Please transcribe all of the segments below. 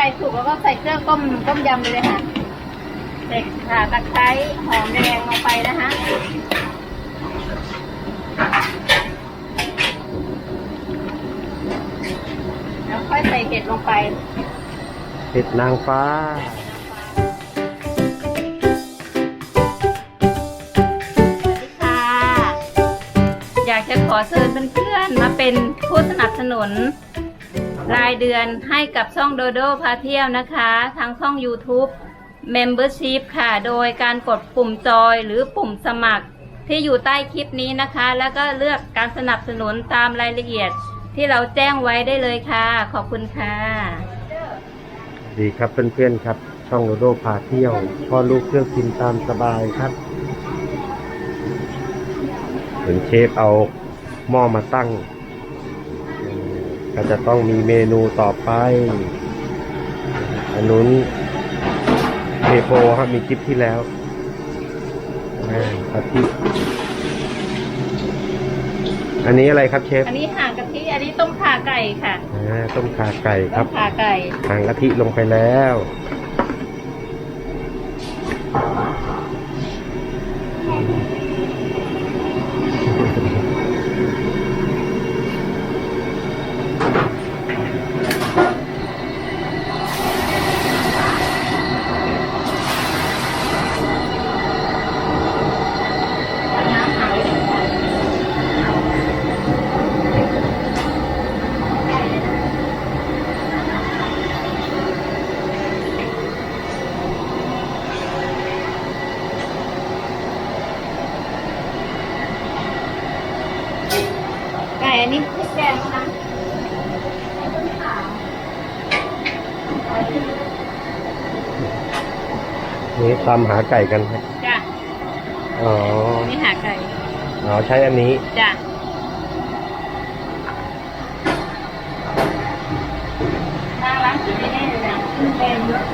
ไก่สุกแล้วก็ใส่เครื่องต้มต้มยำไปเลยค่ะใส่ข่าตะไคร้หอมแดงลงไปนะคะแล้วค่อยใส่เห็ดลงไป เห็ดนางฟ้าค่ะอยากจะขอเชิญเพื่อนๆมาเป็นผู้สนับสนุน รายเดือนให้กับช่องโดโดพาเที่ยวนะคะ ทางช่อง YouTube Membership ค่ะ โดยการกดปุ่มจอยหรือปุ่มสมัครที่อยู่ใต้คลิปนี้นะคะ แล้วก็เลือกการสนับสนุนตามรายละเอียดที่เราแจ้งไว้ได้เลยค่ะ ขอบคุณค่ะ ดีครับเพื่อนๆครับ ช่องโรโดพาเที่ยวพ่อลูกเที่ยวกินตามสบายครับเห็นเชฟเอาหม้อมาตั้ง ก็จะต้องมีเมนูต่อไป อันนู้นเทโปครับมีคลิปที่แล้วอ่ากะทิอันนี้อะไรครับเชฟ อันนี้ห่างกะทิ อันนี้ต้มข่าไก่ค่ะ อ่า ต้มขาไก่คต้รับมข่าไก่หางกะทิลงไปแล้ว น้ำหาย ไก่อันนี้พริกแกงนะต้นขาว นี่ ตำหาไก่กันครับจ้ะอ๋อนี่หาไก่อ๋อใช้อันนี้จ้ะทางร้านกินไม่ได้เลยนะเต็มเยอะ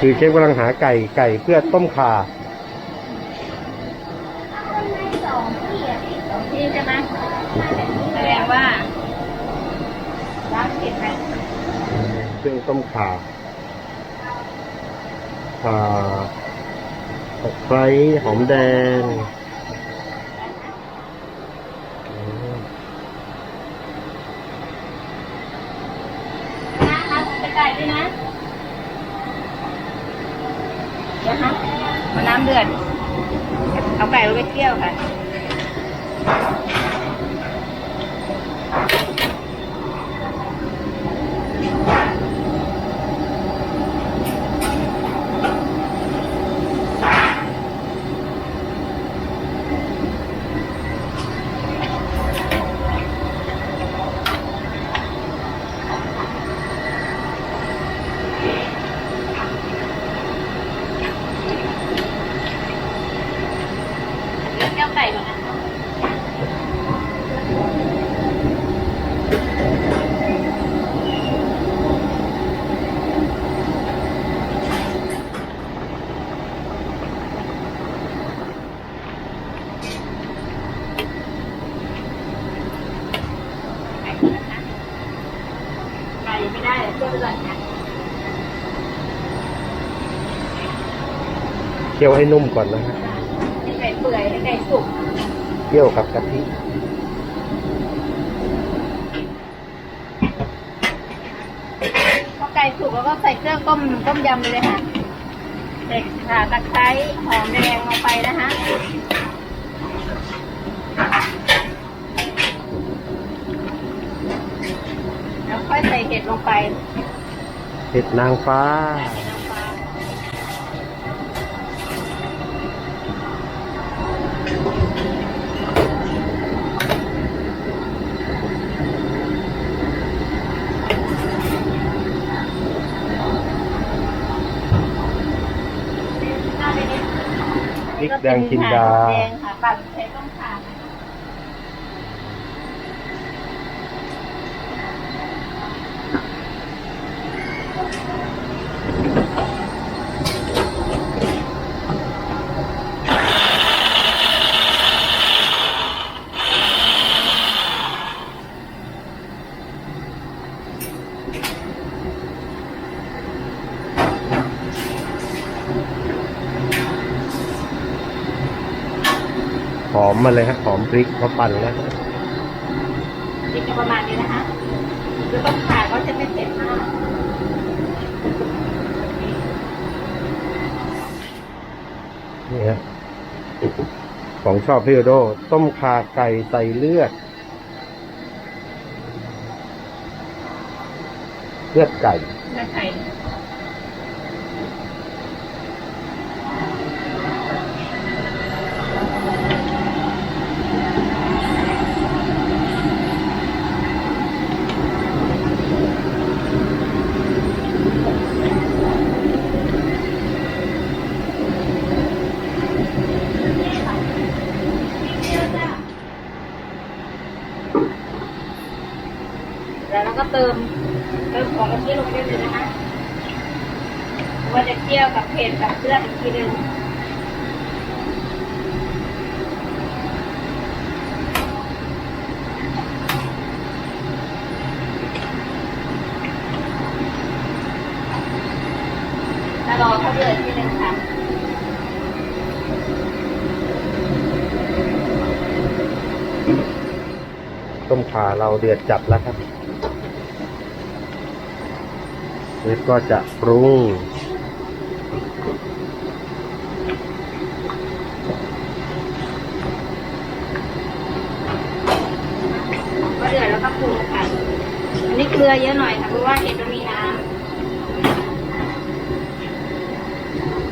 คือเชฟกำลังหาไก่ไก่เพื่อต้มข่า สองที่ใช่ไหมแสดงว่าร้านผิดไหม เครื่องต้มข่าข่าตะไคร้หอมแดงนะนะจะไก่ด้วยนะเดี๋ยวฮะมาน้ำเดือด เอาไก่ลงไปเคี่ยวค่ะ เคี่ยวไก่ก่อนนะไก่ไม่ได้เลยเคี่ยวไปก่อนนะเคี่ยวให้นุ่มก่อนนะฮะ เคี่ยวกับกะทิพอไก่สุกแล้วก็ใส่เครื่องต้มต้มยำไปเลยค่ะใส่ข่าตะไคร้หอมแดงลงไปนะคะแล้วค่อยใส่เห็ดลงไป เห็ดนางฟ้า พ ริกแดงจินดา แดงค่ะปั่นใช้ต้มข่า หอมมาเลยฮะหอมพริกเขาปั่นแล้วกินกันประมาณนี้นะคะคือต้มข่าก็จะไม่เผ็ดมากนี่ฮะของชอบพี่โอโดต้มขาไก่ใส่เลือด เลือดไก่เลือดไก่ แล้วเราก็เติมเติมของกะทิลงไปได้เลยนะคะว่าจะเคี่ยวกับเผ็ดกับเลือดอีกทีหนึ่งแล้วรอเขาเดือดทีหนึ่งค่ะต้มขาเราเดือดจัดแล้วครับแล้วก็จะปรุง ก็เดือดแล้วก็ปรุงค่ะ อันนี้เก ลือเยอะหน่อยค่ะเพราะว่าเห็ดมันมีน้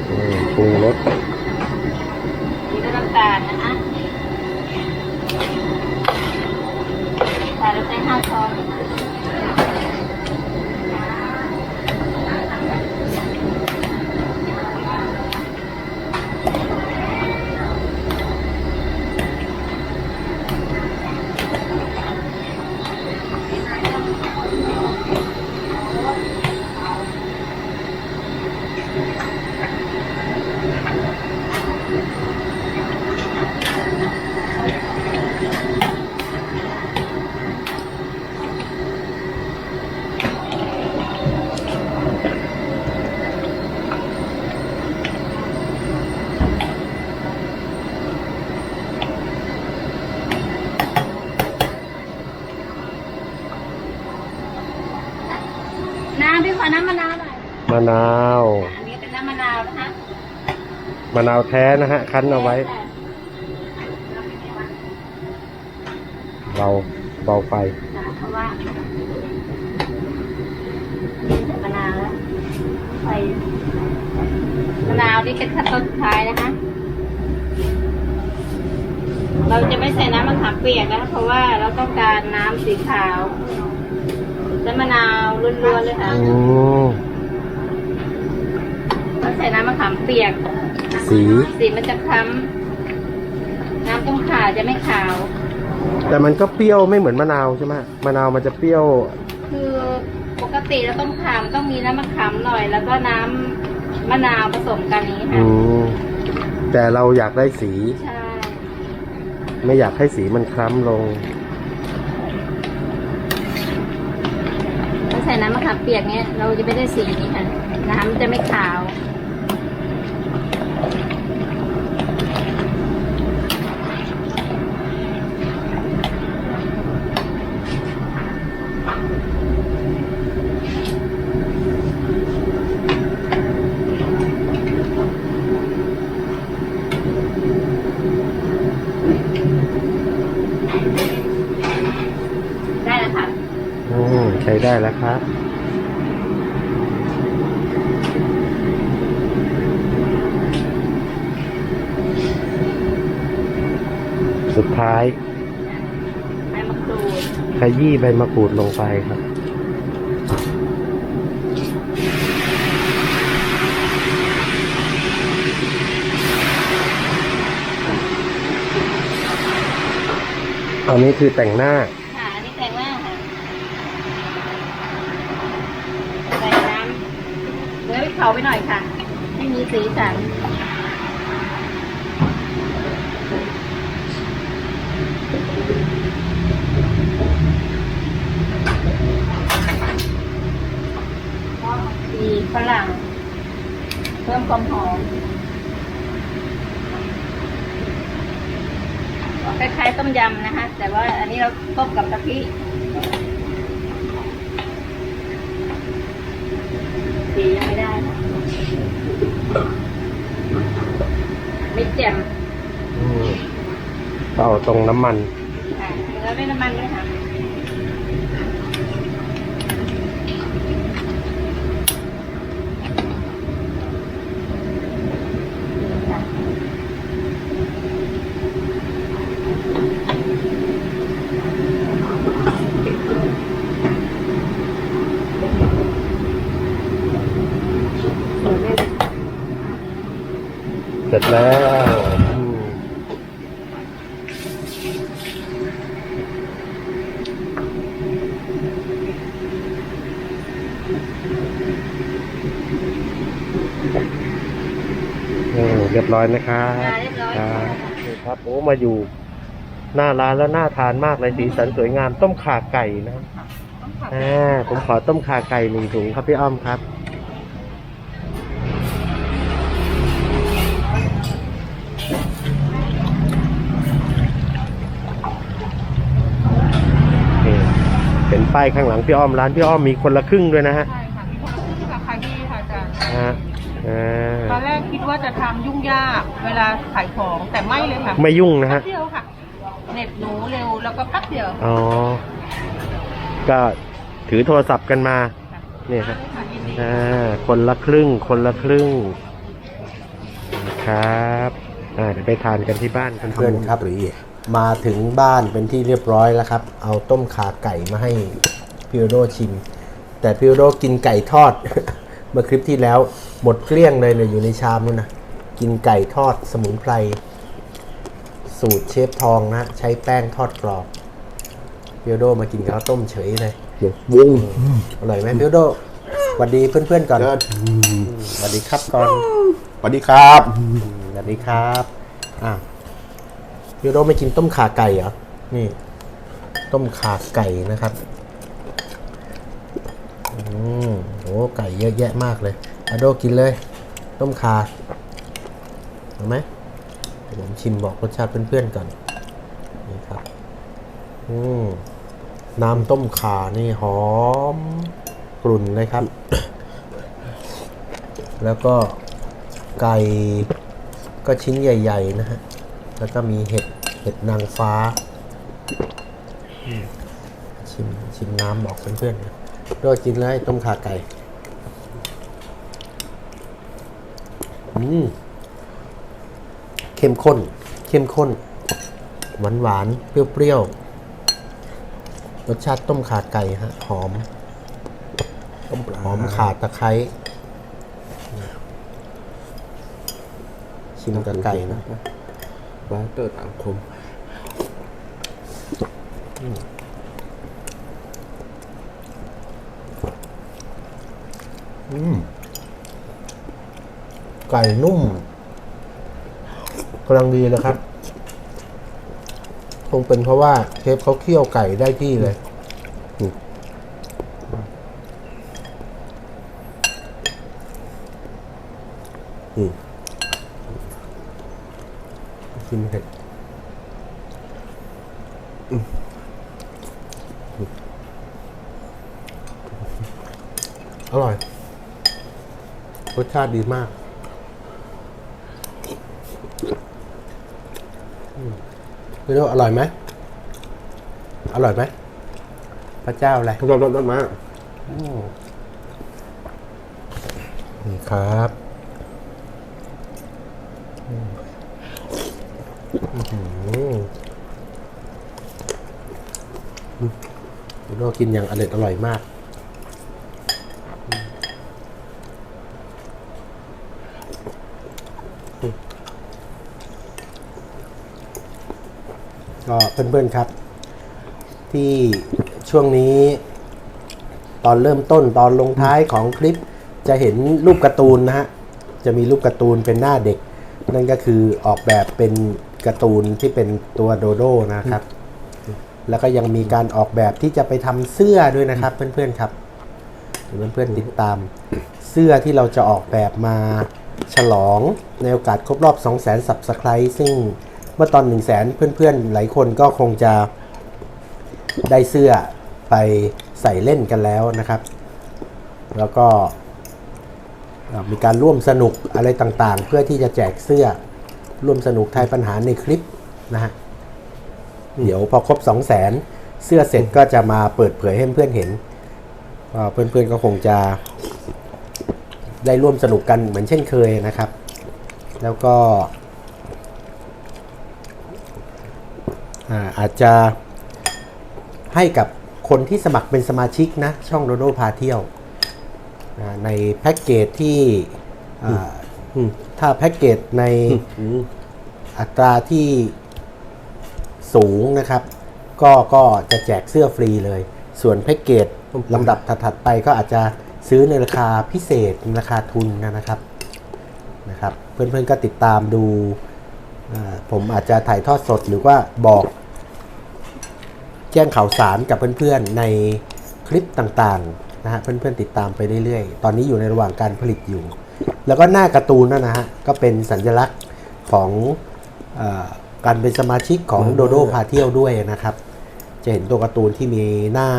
อืมปรุงรสำนี่ก็น้ำตาลนะคะใส่แล้วใช้ห้าช้อนน้ำพี่ขอน้ำมะนาวหน่อย มะนาว อันนี้เป็นน้ำมะนาวนะคะมะนาวแท้นะฮะ คั้นเอาไว้ เราเบาไฟค่ะเพราะว่าใส่มะนาวแล้วใส่มะนาวนี่เป็นขั้นตอนสุดท้ายนะคะ เราจะไม่ใส่น้ำมะขามเปียกนะคะเพราะว่าเราต้องการน้ำสีขาวใช้มะนาวล้วนๆเลยค่ะอืมเรา ใส่น้ำมะขามเปียก สี สีมันจะคล้ำน้ำต้มข่าจะไม่ขาว แต่มันก็เปรี้ยวไม่เหมือนมะนาวใช่ไหมมะนาวมันจะเปรี้ยว คือปกติแล้วต้มข่ามันต้องมีน้ำมะขามหน่อย แล้วก็น้ำมะนาวผสมกันนี้อืค่ะมแต่เราอยากได้สี ใช่ไม่อยากให้สีมันคล้ำลง ถ้าใส่น้ำมะขามเปียกเนี้ยเราจะไม่ได้สีนี้ค่ะ น้ำมันจะไม่ขาว ได้แล้วค่ะ อืม ใช้ได้แล้วครับสุดท้ายใบมะกรูดขยี้ใบมะกรูดลงไปครับ อันนี้คือแต่งหน้า ค่ะอันนี้แต่งหน้าค่ะ ใส่น้ำเนื้อพริกเผาไปหน่อยค่ะ ให้มีสีสันดีฝรั่ง เพิ่มความหอมคล้ายๆต้มยำนะคะ แต่ว่าอันนี้เราต้มกับกะทิ สียังไม่ได้นะไม่แจ่มอืมก็เอาตรงน้ำมันค่ะเนื้อไม่น้ำมันด้วยค่ะ แล้วอืมเออเรียบร้อยนะครับอ่าเรียบร้อยคค่ะรับนี่ครับโอ้มาอยู่ หน้าร้านแล้วน่าทานมากเลยสีสันสวยงามต้มข่าไก่นะครับอ่าผมขอต้มข่าไก่หนึ่งถุงครับพี่อ้อมครับ ป้ายข้างหลังพี่อ้อมร้านพี่อ้อมมีคนละครึ่งด้วยนะฮะใช่ค่ะมีคนละครึ่งค่ะขายดีค่ะอาจารย์ฮะอ่าตอนแรกคิดว่าจะทำยุ่งยากเวลาขายของแต่ไม่เลยค่ะไม่ยุ่งนะแป๊ฮะบเดียวค่ะ เน็ตหนูเร็วแล้วก็แป๊บเดียวอ๋อก็ถือโทรศัพท์กันมาเนี่ยครับค่ะยินดี อ่าคนละครึ่ง คนละครึ่งครับ อ่าเดี๋ยวไปทานกันที่บ้านเพื่อนๆครับ มาถึงบ้านเป็นที่เรียบร้อยแล้วครับ เอาต้มขาไก่มาให้พิวโดชิม แต่พิวโดกินไก่ทอด เมื่อคลิปที่แล้วหมดเกลี้ยงเลยเนี่ยอยู่ในชามนู่นนะกินไก่ทอดสมุนไพร สูตรเชฟทองนะ ใช้แป้งทอดกรอบพิวโดมากินข้าวต้มเฉยเลยวงอร่อยไหมพิวโดสวัสดีเพื่อนๆก่อนเกิดสวัสดีครับก่อนสวัสดีครับสวัสดีครับอะ พี่โรไม่กินต้มขาไก่เหรอ นี่ ต้มขาไก่นะครับ อืมโอ้ไก่เยอะแยะมากเลยอะโดกินเลย ต้มขาเอาไหมผมชิมบอกรสชาติเพื่อนๆก่อน นี่ครับ อืมน้ำต้มขานี่หอมกลุ่นเลยครับ แล้วก็ไก่ก็ชิ้นใหญ่ ๆ นะฮะ แล้วก็มีเห็ด ห็ดนางฟ้าอืมชิมชิมน้ำบอกเพื่อนๆนะโดยกินเลยต้มขาไก่ อืมเข้มข้น เข้มข้น หวานหวานๆเปรี้ยวๆ รสชาติต้มขาไก่ฮะ หอม ต้มปลาหอมขาตะไคร้ชิมกับไก่นะบาเตอร์ต่างคมอืม ไก่นุ่มกำลังดีเลยครับ คงเป็นเพราะว่าเชฟเขาเคี่ยวไก่ได้ที่เลยนี่อืมชิมเห็ดอืม อร่อย รสชาติดีมากอืมไม่รู้อร่อยไหม อร่อยไหม พระเจ้าอะไรรอบรอบรอบมานี่ครับอืมอื้อหือโลกินอย่างอร่อยอร่อยมาก ก็ เพื่อนๆครับ ที่ช่วงนี้ ตอนเริ่มต้นตอนลงท้ายของคลิป จะเห็นรูปการ์ตูนนะฮะจะมีรูปการ์ตูนเป็นหน้าเด็ก นั่นก็คือออกแบบเป็นการ์ตูนที่เป็นตัวโดโดนะครับ แล้วก็ยังมีการออกแบบที่จะไปทำเสื้อด้วยนะครับ เพื่อนๆครับเพื่อนๆติดตาม เสื้อที่เราจะออกแบบมาฉลองในโอกาสครบรอบ 2 0 0 0 0 0 subscribe ซึ่ง เมื่อตอน1นึ่งแสนเพื่อนๆ หลายคนก็คงจะได้เสื้อไปใส่เล่นกันแล้วนะครับ แล้วก็มีการร่วมสนุกอะไรต่างๆ เพื่อที่จะแจกเสื้อร่วมสนุกทายปัญหาในคลิปนะฮะเดี๋ยวพอครบ 2 0 0แสนเสื้อเสร็จก็จะมาเปิดเผยให้เพื่อนเห็นเพื่อนๆก็คงจะได้ร่วมสนุกกันเหมือนเช่นเคยนะครับ แล้วก็ อ่าอาจจะให้กับคนที่สมัครเป็นสมาชิกนะ ช่องโดโดพาเที่ยวอ่าในแพ็กเกจที่อ่าถ้าแพ็กเกจในอัตราที่สูงนะครับ ก็ก็จะแจกเสื้อฟรีเลย ส่วนแพ็กเกจลำดับถัดๆไปก็อาจจะซื้อในราคาพิเศษราคาทุนนะครับนะครับ เพื่อนๆก็ติดตามดูอ่า ผมอาจจะถ่ายทอดสดหรือว่าบอก แจ้งข่าวสารกับเพื่อนๆในคลิปต่างๆนะฮะเพื่อนๆติดตามไปเรื่อยๆ ตอนนี้อยู่ในระหว่างการผลิตอยู่ แล้วก็หน้าการ์ตูนนั่นนะฮะก็เป็นสัญลักษณ์ของเออการเป็นสมาชิกของโดโดพาเที่ยวด้วยนะครับ จะเห็นตัวการ์ตูนที่มีหน้า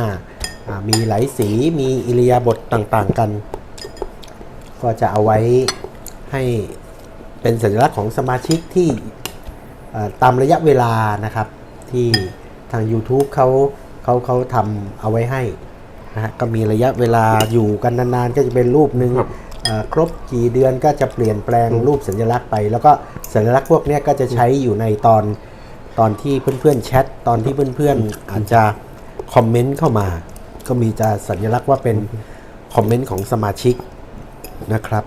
อ่ามีหลายสีมีอิริยาบถต่างๆกัน ก็จะเอาไว้ให้เป็นสัญลักษณ์ของสมาชิกที่เอ่อ ตามระยะเวลานะครับ ที่ทาง YouTube เขาเขาเขาทำเอาไว้ให้นะฮะก็มีระยะเวลาอยู่กันนานๆ ก็จะเป็นรูปหนึ่งเอ่อครบกี่เดือนก็จะเปลี่ยนแปลงรูปสัญลักษณ์ไป แล้วก็สัญลักษณ์พวกเนี้ยก็จะใช้อยู่ในตอนตอนที่เพื่อนๆแชทตอนที่เพื่อนๆอาจจะคอมเมนต์เข้ามา ก็มีจะสัญลักษณ์ว่าเป็นคอมเมนต์ของสมาชิกนะครับอ่า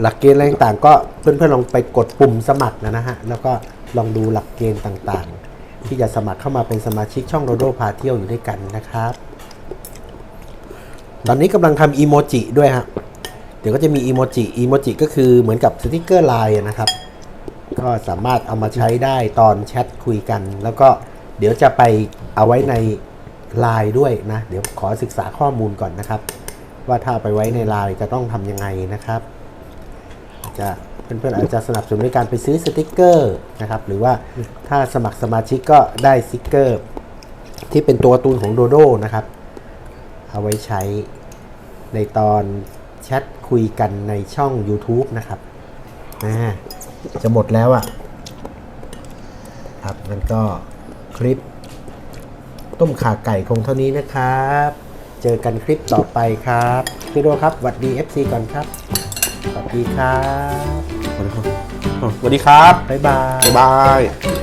หลักเกณฑ์อะไรต่างๆ ก็เพื่อนๆลองไปกดปุ่มสมัครนะนะฮะ แล้วก็ลองดูหลักเกณฑ์ต่างๆ ที่จะสมัครเข้ามาเป็นสมาชิกช่องโดโดพาเที่ยวอยู่ด้วยกันนะครับ ตอนนี้กำลังทำอีโมจิด้วยฮะ เดี๋ยวก็จะมีอีโมจิ อีโมจิก็คือเหมือนกับสติกเกอร์ไลน์นะครับ ก็สามารถเอามาใช้ได้ตอนแชทคุยกัน แล้วก็เดี๋ยวจะไปเอาไว้ในไลน์ด้วยนะ เดี๋ยวขอศึกษาข้อมูลก่อนนะครับ ว่าถ้าไปไว้ในไลน์จะต้องทำยังไงนะครับ จะเพื่อนๆอาจจะสนับสนุนในการไปซื้อสติกเกอร์นะครับหรือว่าถ้าสมัครสมาชิกก็ได้สติกเกอร์ ที่เป็นตัวตูนของโดโดนะครับ เอาไว้ใช้ในตอนแชทคุยกันในช่อง YouTube นะครับจะหมดแล้วอะ่ะครับงั้นก็คลิป ต้มขาไก่คงเท่านี้นะครับ เจอกันคลิปต่อไปครับพี่โดครับหวัดดี FC ก่อนครับ สวัสดีครับ สวัสดีครับ บ๊ายบาย บ๊ายบาย